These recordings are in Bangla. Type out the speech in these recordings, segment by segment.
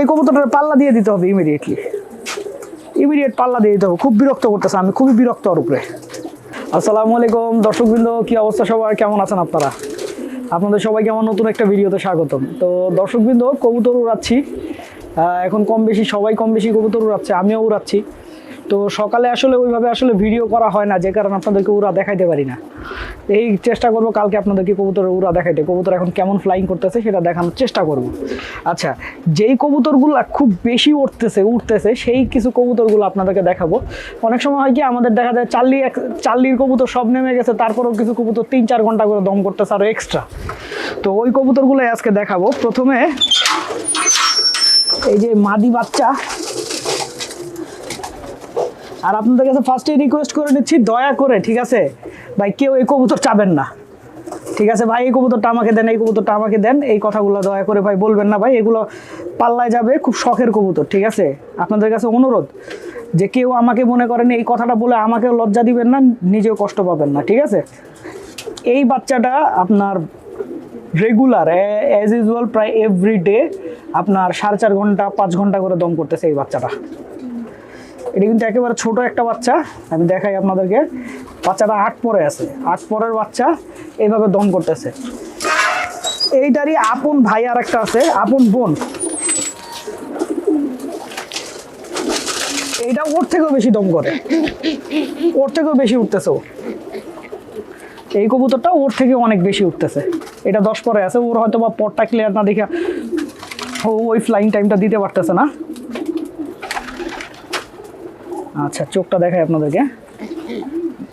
এই কবুতরটার পাল্লা দিয়ে দিতে হবে ইমিডিয়েটলি ইমিডিয়েট পাল্লা দিয়ে দিতে হবে। খুব বিরক্ত করতেছে আমি, খুবই বিরক্ত ওর উপরে। আসসালামু আলাইকুম দর্শকবৃন্দ কি অবস্থা সবার? কেমন আছেন আপনারা? আপনাদের সবাইকে আমার নতুন একটা ভিডিওতে স্বাগতম। তো দর্শকবৃন্দ কবুতর উড়াচ্ছি। এখন কম বেশি, সবাই কম বেশি কবুতর উড়াচ্ছে, আমিও উড়াচ্ছি। তো সকালে আসলে ওইভাবে আসলে ভিডিও করা হয় না, যে কারণে আপনাদেরকে উড়া দেখাইতে পারি না। এই চেষ্টা করব, কালকে আপনাদেরকে কবুতরের উড়া দেখাইতে। কবুতর এখন কেমন ফ্লাইং করতেছে সেটা দেখানোর চেষ্টা করব। আচ্ছা যেই কবুতরগুলো খুব বেশি উঠতেছে উঠতেছে সেই কিছু কবুতরগুলো আপনাদেরকে দেখাবো। অনেক সময় হয় কি, আমাদের দেখা যায় চাল্লি এক, চাল্লির কবুতর সব নেমে গেছে, তারপরেও কিছু কবুতর তিন, চার ঘণ্টা করে দম করতেছে আরও এক্সট্রা তো ওই কবুতরগুলো আজকে দেখাবো। প্রথমে এই যে মাদি বাচ্চা আর আপনাদের কাছে ফার্স্টে রিকোয়েস্ট করে নিচ্ছি, দয়া করে, ঠিক আছে? ভাই, কেউ এই কবুতর চাবেন না। ঠিক আছে ভাই, এই কবুতরটা আমাকে দেন, এই কবুতরটা আমাকে দেন। এই কথাগুলো দয়া করে ভাই বলবেন না ভাই, এগুলো পাল্লায় যাবে, খুব শখের কবুতর, ঠিক আছে? আপনাদের কাছে অনুরোধ যে কেউ আমাকে মনে করেন এই কথাটা বলে আমাকেও লজ্জা দিবেন না, নিজেও কষ্ট পাবেন না, ঠিক আছে? এই বাচ্চাটা আপনার রেগুলার অ্যাজ ইউজুয়াল প্রায় এভরি ডে আপনার সাড়ে চার ঘণ্টা, পাঁচ ঘণ্টা করে দম করতেছে এই বাচ্চাটা। এটা কিন্তু একেবারে ছোট একটা বাচ্চা। আমি দেখাই আপনাদেরকে। বাচ্চাটা আট পরে আছে। আট পরের বাচ্চা এইভাবে দম করতেছে। এইটারই আপন ভাই আর একটা আছে, আপন বোন। এইটা ওর থেকেও বেশি দম করে। ওর থেকেও বেশি উঠতেছে ও। এই কবুতরটা ওর থেকে অনেক বেশি উঠতেছে। এটা দশ পরে আছে। ওর হয়তো বা পটটা ক্লিয়ার না দেখে ও ওই ফ্লাইং টাইমটা দিতে পারতেছে না। আচ্ছা চোখটা দেখাই আপনাদেরকে।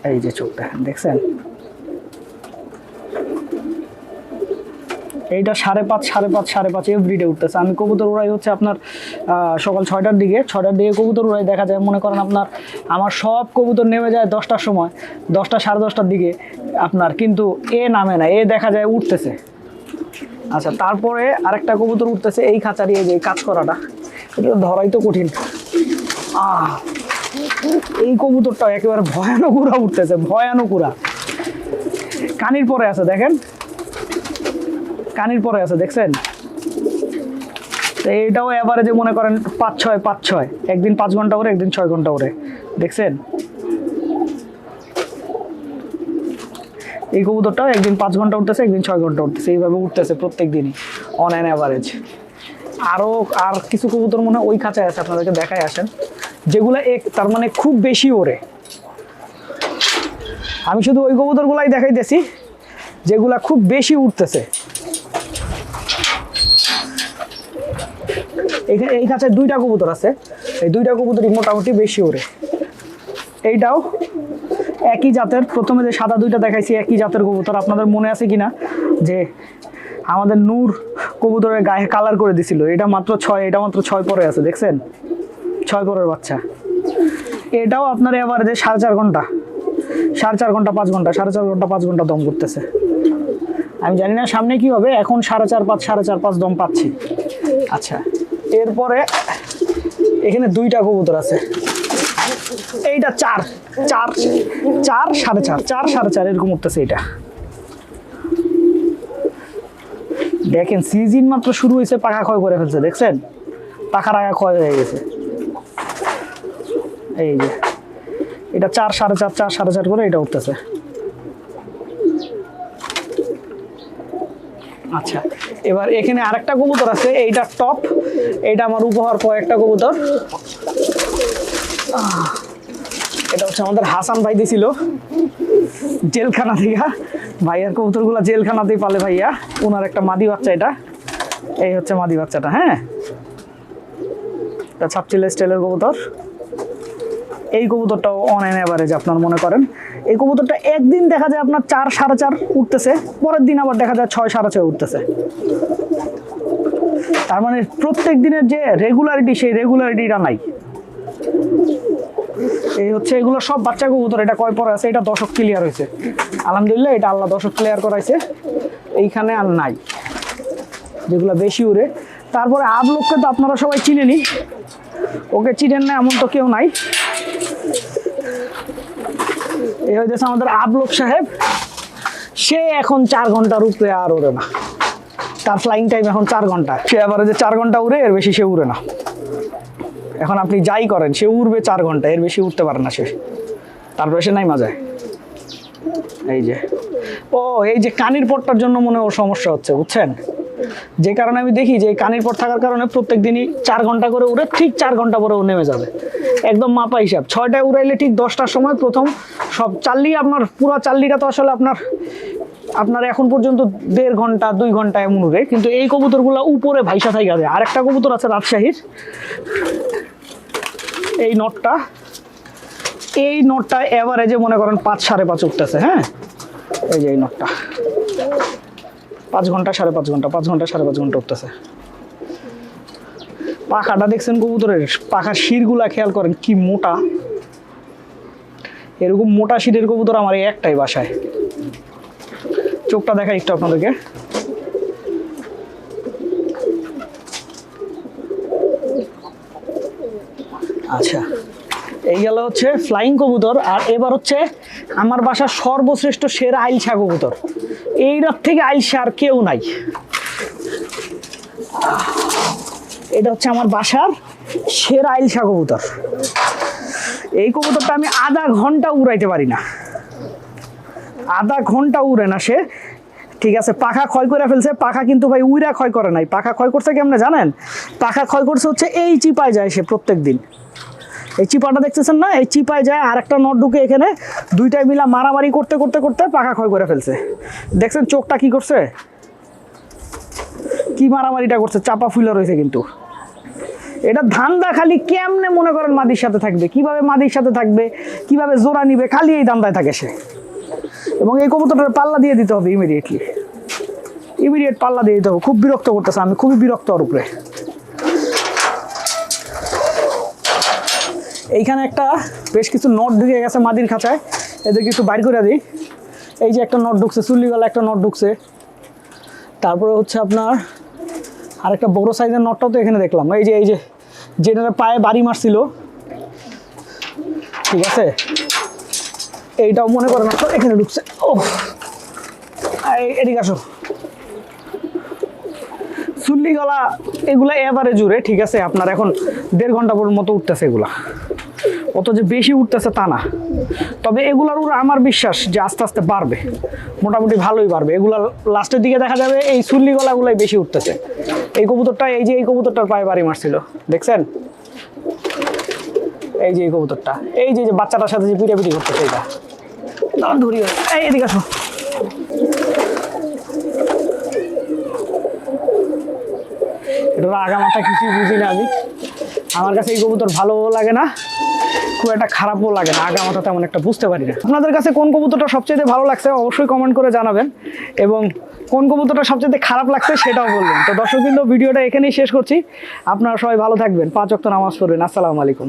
এই যে চোখটা, দেখছেন? এইটা সাড়ে পাঁচ সাড়ে পাঁচ সাড়ে পাঁচ এভরিডে উঠতেছে। আমি কবুতর উড়াই হচ্ছে আপনার সকাল ছয়টার দিকে। ছয়টার দিকে কবুতর উড়াই দেখা যায়। মনে করেন আপনার, আমার সব কবুতর নেমে যায় দশটার সময়, দশটা সাড়ে দশটার দিকে আপনার, কিন্তু এ নামে না, এ দেখা যায় উঠতেছে। আচ্ছা তারপরে আরেকটা কবুতর উঠতেছে এই খাঁচারি এই যে কাজ করাটা। এটা ধরাই তো কঠিন। আহ এই কবুতরটা একেবারে ভয়ানক উড়া উঠতেছে, ভয়ানক উড়া। কানির পরে আছে, দেখেন? কানির পরে আছে, দেখছেন? তো এইটাও এভারেজে মনে করেন পাঁচ ছয় পাঁচ ছয়। একদিন পাঁচ ঘণ্টা করে একদিন ছয় ঘণ্টা করে দেখছেন? এই কবুতরটাও একদিন পাঁচ ঘণ্টা উঠতেছে, একদিন ছয় ঘণ্টা উঠতেছে। এইভাবে উঠতেছে প্রত্যেক দিনই অন অ্যান অ্যাভারেজ আরও আর কিছু কবুতর মনে হয় ওই খাঁচায় আছে, আপনাদেরকে দেখায় আসেন। যেগুলো এক তার মানে খুব বেশি ওড়ে আমি শুধু ওই কবুতরগুলাই দেখাইতেছি, যেগুলা খুব বেশি উঠতেছে এই কাছে দুইটা কবুতর আছে। এই দুইটা কবুতরই মোটামুটি বেশি ওড়ে এইটাও একই জাতের। প্রথমে যে সাদা দুইটা দেখাইছি, একই জাতের কবুতর। আপনাদের মনে আছে কিনা? যে আমাদের নূর কবুতরের গায়ে কালার করে দিছিল। এটা মাত্র ছয় এটা মাত্র ছয় পরে আছে, দেখছেন? ছয় পরের বাচ্চা। এটাও আপনার এভারেজে সাড়ে চার ঘণ্টা। সাড়ে চার ঘণ্টা, পাঁচ ঘণ্টা, সাড়ে চার ঘণ্টা, পাঁচ ঘণ্টা দম করতেছে। আমি জানি না সামনে কি হবে, এখন সাড়ে চার পাঁচ, সাড়ে চার পাঁচ দম পাচ্ছি। আচ্ছা এরপরে এখানে দুইটা কবুতর আছে। এইটা চার চার চার সাড়ে চার চার সাড়ে চার, এরকম উঠতেছে এটা দেখেন সিজন মাত্র শুরু হয়েছে, পাখা ক্ষয় করে ফেলছে, দেখছেন? পাখার আগা ক্ষয় হয়ে গেছে। এই যে। এটা চার সাড়ে চার চার সাড়ে চার করে এটা উঠতেছে। আচ্ছা এবার এখানে আরেকটা কবুতর আছে, এইটা টপ, এইটা আমার উপহার কয়েকটা কবুতর। এটা হচ্ছে আমাদের হাসান ভাই দিছিল। জেলখানা থেকে। ভাইয়ার কবুতরগুলো জেলখানাতেই পালে ভাইয়া। ওনার একটা মাদি বাচ্চা এটা। এই হচ্ছে মাদি বাচ্চাটা হ্যাঁ? এটা ছাপচিল স্টাইলের কবুতর। এই কবুতরটাও অন অ্যান অ্যাভারেজ আপনার মনে করেন। এই কবুতরটা একদিন দেখা যায় আপনার চার, সাড়ে চার উঠতেছে, পরের দিন আবার দেখা যায় ছয়, সাড়ে ছয় উঠতেছে। তার মানে প্রত্যেক দিনের যে রেগুলারিটি সেই রেগুলারিটিটা নাই। এই হচ্ছে এগুলো সব বাচ্চা কবুতর, এটা কয় পরে আছে? এটা দশক ক্লিয়ার হয়েছে। আলহামদুলিল্লাহ, এটা আল্লাহ দশক ক্লিয়ার করাইছে। এইখানে আর নাই। যেগুলো বেশি উড়ে। তারপরে আবলোককে তো আপনারা সবাই চিনেনি ওকে চিনেন না, এমন তো কেউ নাই। এই হইতেছে আমাদের আবলোক সাহেব। সে এখন চার ঘণ্টার উপরে আর ওরে না। তার ফ্লাইং টাইম এখন চার ঘণ্টা। সে এবারে যে চার ঘণ্টা উড়ে, এর বেশি সে উড়ে না। এখন আপনি যাই করেন, সে উড়বে চার ঘণ্টা, এর বেশি উঠতে পারে না সে। তারপরে সে নাই মাজায় এই যে। ও, এই যে কানির পটটার জন্য মনে ওর সমস্যা হচ্ছে, বুঝছেন? যে কারণে আমি দেখি যে কানির পট থাকার কারণে প্রত্যেক দিনই চার ঘণ্টা করে উড়ে ঠিক চার ঘণ্টা পরে নেমে যাবে। একদম মাপা হিসাব। ছয়টায় উড়াইলে ঠিক দশটার সময় প্রথম সব চাল্লি আপনার, পুরো চাল্লিটা তো আসলে আপনার আপনার এখন পর্যন্ত দেড় ঘণ্টা, দুই ঘণ্টা এমন উড়ে। কিন্তু এই কবুতরগুলো উপরে ভাইসা থাই গেছে আরেকটা কবুতর আছে রাজশাহীর। এই নটটা এই নটটা এভারেজে মনে করেন পাঁচ সাড়ে পাঁচ উঠতেছে হ্যাঁ? এই যে এই নোটটা। পাঁচ ঘণ্টা, সাড়ে পাঁচ ঘণ্টা পাঁচ ঘণ্টা, সাড়ে পাঁচ ঘণ্টা উঠতেছে। পাখাটা দেখছেন কবুতরের? পাখার শিরগুলা খেয়াল করেন কি মোটা। এরকম মোটা শিরের কবুতর আমার একটাই বাসায়। চোখটা দেখা একটু আপনাদেরকে। আচ্ছা এই গেল হচ্ছে ফ্লাইং কবুতর, আর এবার হচ্ছে আমার বাসার সর্বশ্রেষ্ঠ সেরা আইলসা কবুতর। এইটার থেকে আইলসা আর কেউ নাই। এটা হচ্ছে আমার বাসার সেরা আইলসা কবুতর। এই কবুতরটা আমি আধা ঘণ্টা উড়াইতে পারি না। আধা ঘণ্টা উড়ে না সে। ঠিক আছে, পাখা ক্ষয় করে ফেলছে। পাখা কিন্তু ভাই উইরা ক্ষয় করে নাই। পাখা ক্ষয় করছে কেমনে জানেন? পাখা ক্ষয় করছে হচ্ছে এই চিপায় যায় সে প্রত্যেক দিন এই চিপাটা দেখতেছেন না? এই চিপায় যায় আর একটা নট ঢুকে এখানে। দুইটাই মিলা মারামারি করতে করতে করতে পাকা ক্ষয় করে ফেলছে। দেখছেন চোখটা কি করছে? কি মারামারিটা করছে? চাপা ফুলে রয়েছে কিন্তু। এটা ধান্দা খালি কেমনে মনে করেন মাদির সাথে থাকবে? কীভাবে মাদির সাথে থাকবে? কীভাবে জোড়া নিবে? খালি এই ধান্দায় থাকে সে। এবং এই কবুতরটার পাল্লা দিয়ে দিতে হবে ইমিডিয়েটলি ইমিডিয়েট পাল্লা দিয়ে দিতে হবে। খুব বিরক্ত করতেছে, আমি খুবই বিরক্ত ওর উপরে। এইখানে একটা বেশ কিছু নট ঢুকে গেছে মাদির খাঁচায়। এদেরকে একটু বাইর করে দিই। এই যে একটা নট ঢুকছে, চুল্লিওয়ালা একটা নট ঢুকছে। তারপরে হচ্ছে আপনার আরেকটা বড় সাইজের নটটাও তো এখানে দেখলাম। এই যে এই যে যেটা পায়ে বাড়ি মারছিল। ঠিক আছে? এইটাও মনে করেন এখানে ঢুকছে। ও এদিকে আসো। চুল্লি গলা এগুলা এবারে জুড়ে ঠিক আছে? আপনার এখন দেড় ঘণ্টা পর মতো উঠতেছে এগুলা। অত যে বেশি উঠতেছে তা না। তবে এগুলার উপর আমার বিশ্বাস যে আস্তে আস্তে বাড়বে। মোটামুটি ভালোই বাড়বে। এগুলা লাস্টের দিকে দেখা যাবে এই চুল্লি গলাগুলাই বেশি উঠতেছে। এই কবুতরটা এই যে এই কবুতরটার পায়ে বাড়ি মারছিল দেখছেন? এই যে এই কবুতরটা এই যে যে বাচ্চাটার সাথে যে পিটাপিটি করতেছে এটা ধরি এই এদিকে আসো। এটা আগামাটা কিছুই বুঝি না আমি। আমার কাছে এই কবুতর ভালো লাগে না, খুব একটা খারাপও লাগে না। আগামাটা তেমন একটা বুঝতে পারি না। আপনাদের কাছে কোন কবুতরটা সবচেয়ে ভালো লাগছে অবশ্যই কমেন্ট করে জানাবেন এবং কোন কবুতরটা সবচেয়ে খারাপ লাগছে সেটাও বলবেন। তো দর্শকবৃন্দ, ভিডিওটা এখানেই শেষ করছি। আপনারা সবাই ভালো থাকবেন। পাঁচ অক্ট নামাজ পড়বেন। আসসালামু আলাইকুম।